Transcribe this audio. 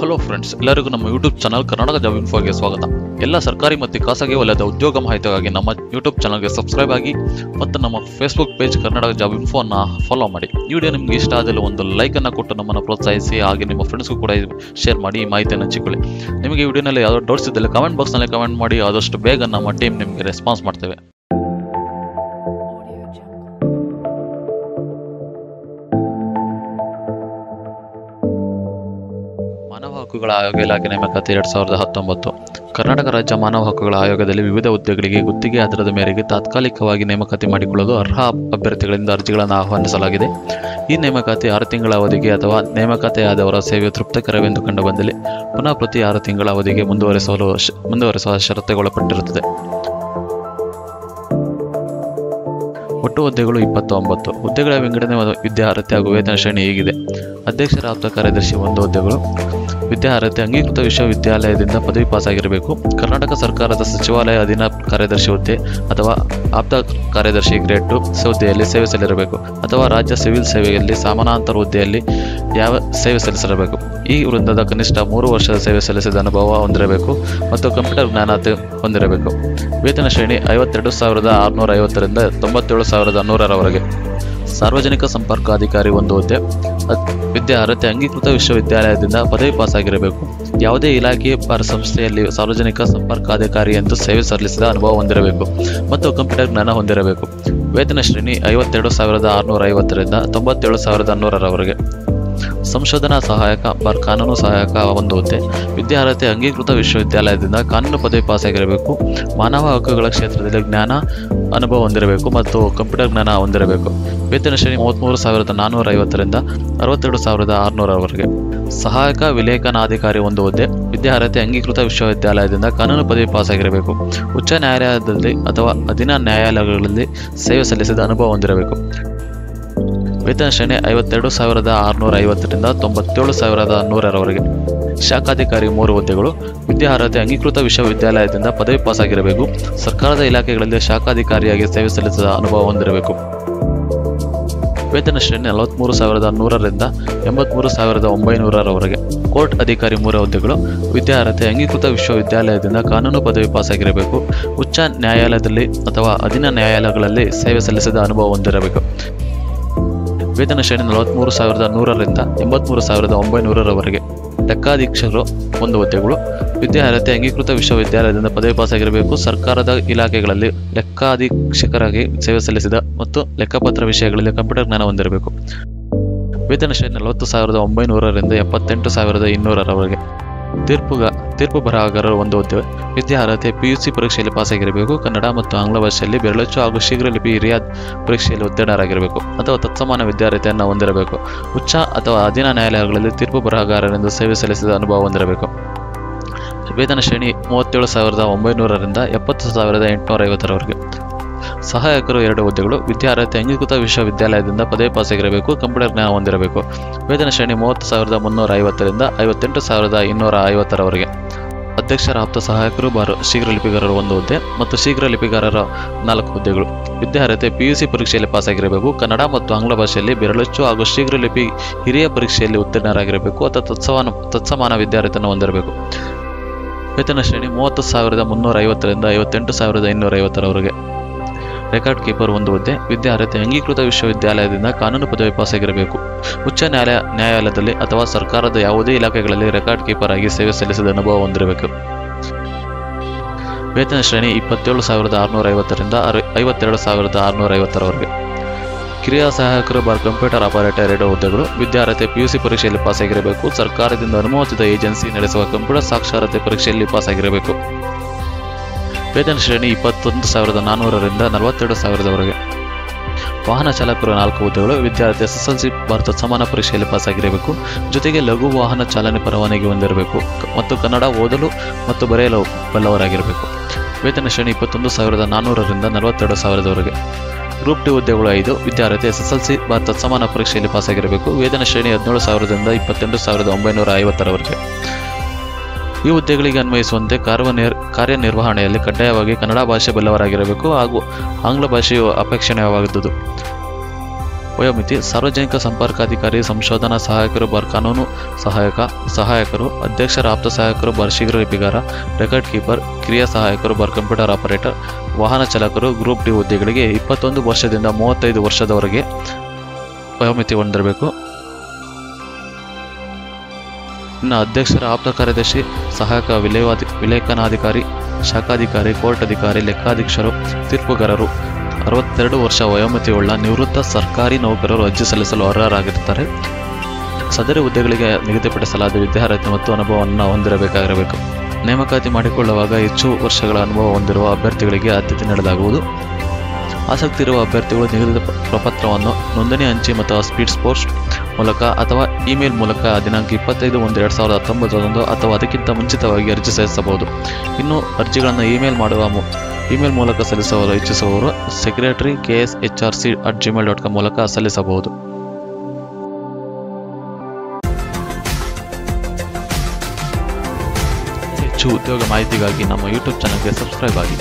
Hello friends ಎಲ್ಲರಿಗೂ ನಮ್ಮ YouTube channel Karnataka job ಇನ್ಫೋಗೆ ಸ್ವಾಗತ. ಎಲ್ಲ ಸರ್ಕಾರಿ ಮತ್ತು ಖಾಸಗಿ ವಲಯದ ಉದ್ಯೋಗ ಮಾಹಿತಿಗಾಗಿ ನಮ್ಮ ಯೂಟ್ಯೂಬ್ ಚಾನಲ್ಗೆ ಸಬ್ಸ್ಕ್ರೈಬ್ ಆಗಿ ಮತ್ತು ನಮ್ಮ ಫೇಸ್ಬುಕ್ ಪೇಜ್ ಕರ್ನಾಟಕ ಜಾಬ್ ಇನ್ಫೋನ ಫಾಲೋ ಮಾಡಿ. ಈ ವಿಡಿಯೋ ನಿಮಗೆ ಇಷ್ಟ ಆದಲ್ಲಿ ಒಂದು ಲೈಕನ್ನು ಕೊಟ್ಟು ನಮ್ಮನ್ನು ಪ್ರೋತ್ಸಾಹಿಸಿ ಹಾಗೆ ನಿಮ್ಮ ಫ್ರೆಂಡ್ಸ್ಗೂ ಕೂಡ ಶೇರ್ ಮಾಡಿ ಈ ಮಾಹಿತಿಯನ್ನು ಹಂಚಿಕೊಳ್ಳಿ. ನಿಮಗೆ ವಿಡಿಯೋನಲ್ಲಿ ಯಾವುದೋ ಡೌಟ್ಸ್ ಇದ್ದಲ್ಲಿ ಕಮೆಂಟ್ ಬಾಕ್ಸ್ನಲ್ಲಿ ಕಮೆಂಟ್ ಮಾಡಿ, ಆದಷ್ಟು ಬೇಗ ನಮ್ಮ ಟೀಮ್ ನಿಮಗೆ ರೆಸ್ಪಾನ್ಸ್ ಮಾಡ್ತೇವೆ. ಹಕ್ಕುಗಳ ಆಯೋಗ ಇಲಾಖೆ ನೇಮಕಾತಿ ಎರಡ್ ಸಾವಿರದ ಹತ್ತೊಂಬತ್ತು. ಕರ್ನಾಟಕ ರಾಜ್ಯ ಮಾನವ ಹಕ್ಕುಗಳ ಆಯೋಗದಲ್ಲಿ ವಿವಿಧ ಹುದ್ದೆಗಳಿಗೆ ಗುತ್ತಿಗೆ ಆಧಾರದ ಮೇರೆಗೆ ತಾತ್ಕಾಲಿಕವಾಗಿ ನೇಮಕಾತಿ ಮಾಡಿಕೊಳ್ಳಲು ಅರ್ಹ ಅಭ್ಯರ್ಥಿಗಳಿಂದ ಅರ್ಜಿಗಳನ್ನು ಆಹ್ವಾನಿಸಲಾಗಿದೆ. ಈ ನೇಮಕಾತಿ ಆರು ತಿಂಗಳ ಅವಧಿಗೆ ಅಥವಾ ನೇಮಕಾತಿಯಾದವರ ಸೇವೆ ತೃಪ್ತಿಕರವೆಂದು ಕಂಡುಬಂದಲ್ಲಿ ಪುನಃ ಪ್ರತಿ ಆರು ತಿಂಗಳ ಅವಧಿಗೆ ಮುಂದುವರಿಸಲು ಮುಂದುವರೆಸುವ ಷರತ್ತುಗೊಳಪಟ್ಟಿರುತ್ತದೆ. ಒಟ್ಟು ಹುದ್ದೆಗಳು ಇಪ್ಪತ್ತೊಂಬತ್ತು. ಹುದ್ದೆಗಳ ವಿಂಗಡಣೆ ವಿದ್ಯಾರ್ಹತೆ ಹಾಗೂ ವೇತನ ಶ್ರೇಣಿ ಹೀಗಿದೆ. ಅಧ್ಯಕ್ಷರ ಆಪ್ತ ಕಾರ್ಯದರ್ಶಿ, ಒಂದು ಹುದ್ದೆಗಳು. ವಿದ್ಯಾರ್ಹತೆ ಅಂಗೀಕೃತ ವಿಶ್ವವಿದ್ಯಾಲಯದಿಂದ ಪದವಿ ಪಾಸಾಗಿರಬೇಕು. ಕರ್ನಾಟಕ ಸರ್ಕಾರದ ಸಚಿವಾಲಯ ಅಧೀನ ಕಾರ್ಯದರ್ಶಿ ಹುದ್ದೆ ಅಥವಾ ಆಪ್ತ ಕಾರ್ಯದರ್ಶಿ ಗ್ರೇಡ್ ಟು ಹುದ್ದೆಯಲ್ಲಿ ಸೇವೆ ಸಲ್ಲಿರಬೇಕು ಅಥವಾ ರಾಜ್ಯ ಸಿವಿಲ್ ಸೇವೆಯಲ್ಲಿ ಸಮಾನಾಂತರ ಹುದ್ದೆಯಲ್ಲಿ ಯಾವ ಸೇವೆ ಸಲ್ಲಿಸಿರಬೇಕು ಈ ವೃಂದದ ಕನಿಷ್ಠ ಮೂರು ವರ್ಷದ ಸೇವೆ ಸಲ್ಲಿಸಿದ ಅನುಭವ ಹೊಂದಿರಬೇಕು ಮತ್ತು ಕಂಪ್ಯೂಟರ್ ಜ್ಞಾನತೆ ಹೊಂದಿರಬೇಕು. ವೇತನ ಶ್ರೇಣಿ ಐವತ್ತೆರಡು ಸಾವಿರದ ಆರುನೂರ ಐವತ್ತರಿಂದ ತೊಂಬತ್ತೇಳು ಸಾವಿರದ ನೂರರವರೆಗೆ. ಸಾರ್ವಜನಿಕ ಸಂಪರ್ಕ ಅಧಿಕಾರಿ ಒಂದು ಹುದ್ದೆ. ವಿದ್ಯಾ ವಿದ್ಯಾರ್ಹತೆ ಅಂಗೀಕೃತ ವಿಶ್ವವಿದ್ಯಾಲಯದಿಂದ ಪದವಿ ಪಾಸಾಗಿರಬೇಕು. ಯಾವುದೇ ಇಲಾಖೆ ಪರ ಸಂಸ್ಥೆಯಲ್ಲಿ ಸಾರ್ವಜನಿಕ ಸಂಪರ್ಕ ಅಧಿಕಾರಿ ಎಂದು ಸೇವೆ ಸಲ್ಲಿಸಿದ ಅನುಭವ ಹೊಂದಿರಬೇಕು ಮತ್ತು ಕಂಪ್ಯೂಟರ್ ಜ್ಞಾನ ಹೊಂದಿರಬೇಕು. ವೇತನ ಶ್ರೇಣಿ ಐವತ್ತೆರಡು ಸಾವಿರದ ಆರುನೂರ ಐವತ್ತರಿಂದ ತೊಂಬತ್ತೇಳು ಸಾವಿರದ ನೂರರವರೆಗೆ ಸಂಶೋಧನಾ ಸಹಾಯಕ ಪರ್ ಕಾನೂನು ಸಹಾಯಕ ಒಂದು ಹುದ್ದೆ. ವಿದ್ಯಾರ್ಹತೆ ಅಂಗೀಕೃತ ವಿಶ್ವವಿದ್ಯಾಲಯದಿಂದ ಕಾನೂನು ಪದವಿ ಪಾಸಾಗಿರಬೇಕು. ಮಾನವ ಹಕ್ಕುಗಳ ಕ್ಷೇತ್ರದಲ್ಲಿ ಜ್ಞಾನ ಅನುಭವ ಹೊಂದಿರಬೇಕು ಮತ್ತು ಕಂಪ್ಯೂಟರ್ ಜ್ಞಾನ ಹೊಂದಿರಬೇಕು. ವೇತನ ಶ್ರೇಣಿ ಮೂವತ್ತ್ಮೂರು ಸಾವಿರದ ನಾನ್ನೂರ ಐವತ್ತರಿಂದ ಅರವತ್ತೆರಡು ಸಾವಿರದ ಆರುನೂರವರೆಗೆ ಸಹಾಯಕ ವಿಲೇಖನಾಧಿಕಾರಿ ಒಂದು ಹುದ್ದೆ, ವಿದ್ಯಾರ್ಹತೆ ಅಂಗೀಕೃತ ವಿಶ್ವವಿದ್ಯಾಲಯದಿಂದ ಕಾನೂನು ಪದವಿ ಪಾಸಾಗಿರಬೇಕು. ಉಚ್ಚ ನ್ಯಾಯಾಲಯದಲ್ಲಿ ಅಥವಾ ಅಧೀನ ನ್ಯಾಯಾಲಯಗಳಲ್ಲಿ ಸೇವೆ ಸಲ್ಲಿಸಿದ ಅನುಭವ ಹೊಂದಿರಬೇಕು. ವೇತನ ಶ್ರೇಣಿ ಐವತ್ತೆರಡು ಸಾವಿರದ ಆರುನೂರ ಐವತ್ತರಿಂದ ತೊಂಬತ್ತೇಳು ಸಾವಿರದ ನೂರರವರೆಗೆ ಶಾಖಾಧಿಕಾರಿ ಮೂರು ಹುದ್ದೆಗಳು, ವಿದ್ಯಾರ್ಹತೆ ಅಂಗೀಕೃತ ವಿಶ್ವವಿದ್ಯಾಲಯದಿಂದ ಪದವಿ ಪಾಸಾಗಿರಬೇಕು. ಸರ್ಕಾರದ ಇಲಾಖೆಗಳಲ್ಲಿ ಶಾಖಾಧಿಕಾರಿಯಾಗಿ ಸೇವೆ ಸಲ್ಲಿಸಿದ ಅನುಭವ ಹೊಂದಿರಬೇಕು. ವೇತನ ಶ್ರೇಣಿ ನಲವತ್ತ್ಮೂರು ಸಾವಿರದ ನೂರರಿಂದ ಎಂಬತ್ತ್ಮೂರು ಸಾವಿರದ ಒಂಬೈನೂರರವರೆಗೆ. ಕೋರ್ಟ್ ಅಧಿಕಾರಿ ಮೂರು ಹುದ್ದೆಗಳು, ವಿದ್ಯಾರ್ಹತೆ ಅಂಗೀಕೃತ ವಿಶ್ವವಿದ್ಯಾಲಯದಿಂದ ಕಾನೂನು ಪದವಿ ಪಾಸಾಗಿರಬೇಕು. ಉಚ್ಚ ನ್ಯಾಯಾಲಯದಲ್ಲಿ ಅಥವಾ ಅಧೀನ ನ್ಯಾಯಾಲಯಗಳಲ್ಲಿ ಸೇವೆ ಸಲ್ಲಿಸಿದ ಅನುಭವ ಹೊಂದಿರಬೇಕು. ವೇತನ ಶ್ರೇಣಿ ನಲವತ್ತ್ಮೂರು ಸಾವಿರದ ನೂರರಿಂದ ಎಂಬತ್ತ್ಮೂರು ಸಾವಿರದ ಒಂಬೈನೂರರವರೆಗೆ. ಲೆಕ್ಕಾಧೀಕ್ಷಕರು ಒಂದು ಹುದ್ದೆಗಳು. ವಿದ್ಯಾರ್ಹತೆ ಅಂಗೀಕೃತ ವಿಶ್ವವಿದ್ಯಾಲಯದಿಂದ ಪದವಿ ಪಾಸಾಗಿರಬೇಕು. ಸರ್ಕಾರದ ಇಲಾಖೆಗಳಲ್ಲಿ ಲೆಕ್ಕಾಧೀಕ್ಷಕರಾಗಿ ಸೇವೆ ಸಲ್ಲಿಸಿದ ಮತ್ತು ಲೆಕ್ಕಪತ್ರ ವಿಷಯಗಳಲ್ಲಿ ಕಂಪ್ಯೂಟರ್ ಜ್ಞಾನ ಹೊಂದಿರಬೇಕು. ವೇತನ ಶ್ರೇಣಿ ನಲವತ್ತು ಸಾವಿರದ ಒಂಬೈನೂರರಿಂದ ಎಪ್ಪತ್ತೆಂಟು ಸಾವಿರದ ಇನ್ನೂರರವರೆಗೆ. ತೀರ್ಪುಗ ತೀರ್ಪು ಬರಹಗಾರರು ಒಂದು ಪಿ ವಿದ್ಯಾರ್ಹತೆ ಪಿಯುಸಿ ಪರೀಕ್ಷೆಯಲ್ಲಿ ಪಾಸಾಗಿರಬೇಕು. ಕನ್ನಡ ಮತ್ತು ಆಂಗ್ಲ ಭಾಷೆಯಲ್ಲಿ ಬೆರಳಚ್ಚು ಹಾಗೂ ಶೀಘ್ರ ಲಿಪಿ ಹಿರಿಯ ಪರೀಕ್ಷೆಯಲ್ಲಿ ಉತ್ತೀರ್ಣರಾಗಿರಬೇಕು ಅಥವಾ ತತ್ಸಮಾನ ವಿದ್ಯಾರ್ಥಿಯನ್ನು ಹೊಂದಿರಬೇಕು. ಉಚ್ಚ ಅಥವಾ ಅಧೀನ ನ್ಯಾಯಾಲಯಗಳಲ್ಲಿ ತೀರ್ಪು ಬರಹಗಾರರಿಂದ ಸೇವೆ ಸಲ್ಲಿಸಿದ ಅನುಭವ ಹೊಂದಿರಬೇಕು. ವೇತನ ಶ್ರೇಣಿ ಮೂವತ್ತೇಳು ಸಾವಿರದ ಒಂಬೈನೂರರಿಂದ ಎಪ್ಪತ್ತು ಸಾವಿರದ ಎಂಟುನೂರ ಐವತ್ತರವರೆಗೆ. ಸಹಾಯಕರು ಎರಡು ಹುದ್ದೆಗಳು, ವಿದ್ಯಾರ್ಹತೆ, ಅಂಗೀಕೃತ ವಿಶ್ವವಿದ್ಯಾಲಯದಿಂದ ಪದವಿ ಪಾಸಾಗಿರಬೇಕು, ಕಂಪ್ಯೂಟರ್ ಜ್ಞಾನ ಹೊಂದಿರಬೇಕು. ವೇತನ ಶ್ರೇಣಿ ಮೂವತ್ತು ಸಾವಿರದ ಮುನ್ನೂರ ಐವತ್ತರಿಂದ ಐವತ್ತೆಂಟು ಸಾವಿರದ ಇನ್ನೂರ ಐವತ್ತರವರೆಗೆ. ಅಧ್ಯಕ್ಷರ ಆಪ್ತ ಸಹಾಯಕರು ಬಾರು ಶೀಘ್ರ ಲಿಪಿಗಾರರು ಒಂದು ಹುದ್ದೆ ಮತ್ತು ಶೀಘ್ರ ಲಿಪಿಗಾರರ ನಾಲ್ಕು ಹುದ್ದೆಗಳು. ವಿದ್ಯಾರ್ಹತೆ ಪಿಯುಸಿ ಪರೀಕ್ಷೆಯಲ್ಲಿ ಪಾಸಾಗಿರಬೇಕು. ಕನ್ನಡ ಮತ್ತು ಆಂಗ್ಲ ಭಾಷೆಯಲ್ಲಿ ಬೆರಳಚ್ಚು ಹಾಗೂ ಶೀಘ್ರ ಲಿಪಿ ಹಿರಿಯ ಪರೀಕ್ಷೆಯಲ್ಲಿ ಉತ್ತೀರ್ಣರಾಗಿರಬೇಕು ಅಥವಾ ತತ್ಸಮಾನ ತತ್ಸಮಾನ ವಿದ್ಯಾರ್ಥಿಯನ್ನು ಹೊಂದಿರಬೇಕು. ವೇತನ ಶ್ರೇಣಿ ಮೂವತ್ತು ಸಾವಿರದ ಮುನ್ನೂರ ಐವತ್ತರಿಂದ ಐವತ್ತೆಂಟು ಸಾವಿರದ ಇನ್ನೂರ ಐವತ್ತರವರೆಗೆ ರೆಕಾರ್ಡ್ ಕೀಪರ್ ಒಂದು ಹುದ್ದೆ ಅಂಗೀಕೃತ ವಿಶ್ವವಿದ್ಯಾಲಯದಿಂದ ಕಾನೂನು ಪದವಿ ಪಾಸಾಗಿರಬೇಕು. ಉಚ್ಚ ನ್ಯಾಯಾಲಯ ನ್ಯಾಯಾಲಯದಲ್ಲಿ ಅಥವಾ ಸರ್ಕಾರದ ಯಾವುದೇ ಇಲಾಖೆಗಳಲ್ಲಿ ರೆಕಾರ್ಡ್ ಕೀಪರ್ ಆಗಿ ಸೇವೆ ಸಲ್ಲಿಸಿದ ಅನುಭವ ಹೊಂದಿರಬೇಕು. ವೇತನ ಶ್ರೇಣಿ ಇಪ್ಪತ್ತೇಳು ಸಾವಿರದ ಆರುನೂರ ಐವತ್ತರಿಂದ ಐವತ್ತೆರಡು ಸಾವಿರದ ಆರುನೂರ ಐವತ್ತರವರೆಗೆ ಕಿರಿಯ ಸಹಾಯಕರು ಬಾರ್ ಕಂಪ್ಯೂಟರ್ ಆಪರೇಟರ್ ಎರಡು ಹುದ್ದೆಗಳು ವಿದ್ಯಾರ್ಹತೆ ಪಿಯುಸಿ ಪರೀಕ್ಷೆಯಲ್ಲಿ ಪಾಸಾಗಿರಬೇಕು, ಸರ್ಕಾರದಿಂದ ಅನುಮೋದಿತ ಏಜೆನ್ಸಿ ನಡೆಸುವ ಕಂಪ್ಯೂಟರ್ ಸಾಕ್ಷರತೆ ಪರೀಕ್ಷೆಯಲ್ಲಿ ಪಾಸಾಗಿರಬೇಕು. ವೇತನ ಶ್ರೇಣಿ ಇಪ್ಪತ್ತೊಂದು ಸಾವಿರದ ನಾನ್ನೂರರಿಂದ ನಲವತ್ತೆರಡು ಸಾವಿರದವರೆಗೆ. ವಾಹನ ಚಾಲಕರು ನಾಲ್ಕು ಹುದ್ದೆಗಳು, ವಿದ್ಯಾರ್ಥಿ ಎಸ್ಎಸ್ಎಲ್ಸಿ ಭಾರತ ಸಮಾನ ಪರೀಕ್ಷೆಯಲ್ಲಿ ಪಾಸಾಗಿರಬೇಕು. ಜೊತೆಗೆ ಲಘು ವಾಹನ ಚಾಲನೆ ಪರವಾನಗಿ ಹೊಂದಿರಬೇಕು. ಮತ್ತು ಕನ್ನಡ ಓದಲು ಮತ್ತು ಬರೆಯಲು ಬಲ್ಲವರಾಗಿರಬೇಕು. ವೇತನ ಶ್ರೇಣಿ ಇಪ್ಪತ್ತೊಂದು ಸಾವಿರದ ನಾನ್ನೂರರಿಂದ ನಲವತ್ತೆರಡು ಸಾವಿರದವರೆಗೆ. ಗ್ರೂಪ್ ಟಿ ಹುದ್ದೆಗಳು ಐದು, ವಿದ್ಯಾರ್ಥಿ ಎಸ್ಎಸ್ಎಲ್ಸಿ ಭಾರತ ಸಮಾನ ಪರೀಕ್ಷೆಯಲ್ಲಿ ಪಾಸಾಗಿರಬೇಕು. ವೇತನ ಶ್ರೇಣಿ ಹದಿನೇಳು ಸಾವಿರದಿಂದ ಇಪ್ಪತ್ತೆಂಟು ಸಾವಿರದ ಒಂಬೈನೂರ ಐವತ್ತರವರೆಗೆ. ಈ ಹುದ್ದೆಗಳಿಗೆ ಅನ್ವಯಿಸುವಂತೆ ಕಾರ್ಯನಿರ್ ಕಾರ್ಯನಿರ್ವಹಣೆಯಲ್ಲಿ ಕಡ್ಡಾಯವಾಗಿ ಕನ್ನಡ ಭಾಷೆ ಬಲ್ಲವರಾಗಿರಬೇಕು ಹಾಗೂ ಆಂಗ್ಲ ಭಾಷೆಯು ಅಪೇಕ್ಷಣೀಯವಾಗಿದ್ದುದು ವಯೋಮಿತಿ, ಸಾರ್ವಜನಿಕ ಸಂಪರ್ಕಾಧಿಕಾರಿ, ಸಂಶೋಧನಾ ಸಹಾಯಕರು, ಬರ್, ಕಾನೂನು ಸಹಾಯಕ, ಸಹಾಯಕರು ಅಧ್ಯಕ್ಷರ ಆಪ್ತ ಸಹಾಯಕರು, ಬರ್, ಶೀಘ್ರ ಲಿಪಿಗಾರ, ರೆಕಾರ್ಡ್ ಕೀಪರ್, ಕ್ರಿಯಾ ಸಹಾಯಕರು, ಬರ್, ಕಂಪ್ಯೂಟರ್ ಆಪರೇಟರ್, ವಾಹನ ಚಾಲಕರು, ಗ್ರೂಪ್ ಡಿ ಹುದ್ದೆಗಳಿಗೆ ಇಪ್ಪತ್ತೊಂದು ವರ್ಷದಿಂದ ಮೂವತ್ತೈದು ವರ್ಷದವರೆಗೆ ವಯೋಮಿತಿ ಹೊಂದಿರಬೇಕು. ಇನ್ನು ಅಧ್ಯಕ್ಷರ ಆಪ್ತ ಕಾರ್ಯದರ್ಶಿ, ಸಹಾಯಕ ವಿಲೇವಾದಿ, ವಿಲೇಖನಾಧಿಕಾರಿ, ಶಾಖಾಧಿಕಾರಿ, ಕೋರ್ಟ್ ಅಧಿಕಾರಿ ಲೆಕ್ಕಾಧೀಕ್ಷರು ತೀರ್ಪುಗಾರರು, ಅರವತ್ತೆರಡು ವರ್ಷ ವಯೋಮಿತಿಯುಳ್ಳ ನಿವೃತ್ತ ಸರ್ಕಾರಿ ನೌಕರರು ಅರ್ಜಿ ಸಲ್ಲಿಸಲು ಅರ್ಹರಾಗಿರುತ್ತಾರೆ. ಸದರಿ ಹುದ್ದೆಗಳಿಗೆ ನಿಗದಿಪಡಿಸಲಾದ ವಿದ್ಯಾರ್ಹತೆ ಮತ್ತು ಅನುಭವವನ್ನು ಹೊಂದಿರಬೇಕಾಗಿರಬೇಕು. ನೇಮಕಾತಿ ಮಾಡಿಕೊಳ್ಳುವಾಗ ಹೆಚ್ಚು ವರ್ಷಗಳ ಅನುಭವ ಹೊಂದಿರುವ ಅಭ್ಯರ್ಥಿಗಳಿಗೆ ಆದ್ಯತೆ ನೀಡಲಾಗುವುದು. ಆಸಕ್ತಿ ಇರುವ ಅಭ್ಯರ್ಥಿಗಳು ನಿಗದಿತ ಪ್ರಪತ್ರವನ್ನು ನೋಂದಣಿ ಅಂಚೆ ಮತ್ತು ಸ್ಪೀಡ್ ಪೋಸ್ಟ್ ಮೂಲಕ ಅಥವಾ ಇಮೇಲ್ ಮೂಲಕ ದಿನಾಂಕ ಇಪ್ಪತ್ತೈದು ಒಂದು ಎರಡು ಸಾವಿರದ ಹತ್ತೊಂಬತ್ತರಂದು ಅಥವಾ ಅದಕ್ಕಿಂತ ಮುಂಚಿತವಾಗಿ ಅರ್ಜಿ ಸಲ್ಲಿಸಬಹುದು. ಇನ್ನು ಅರ್ಜಿಗಳನ್ನು ಇಮೇಲ್ ಮಾಡುವ ಇಮೇಲ್ ಮೂಲಕ ಸಲ್ಲಿಸಲು ಇಚ್ಛಿಸುವವರು secretary K S H R C at Gmail dot com ಮೂಲಕ ಸಲ್ಲಿಸಬಹುದು. ಹೆಚ್ಚು ಉದ್ಯೋಗ ಮಾಹಿತಿಗಾಗಿ ನಮ್ಮ ಯೂಟ್ಯೂಬ್ ಚಾನಲ್ಗೆ ಸಬ್ಸ್ಕ್ರೈಬ್ ಆಗಿ.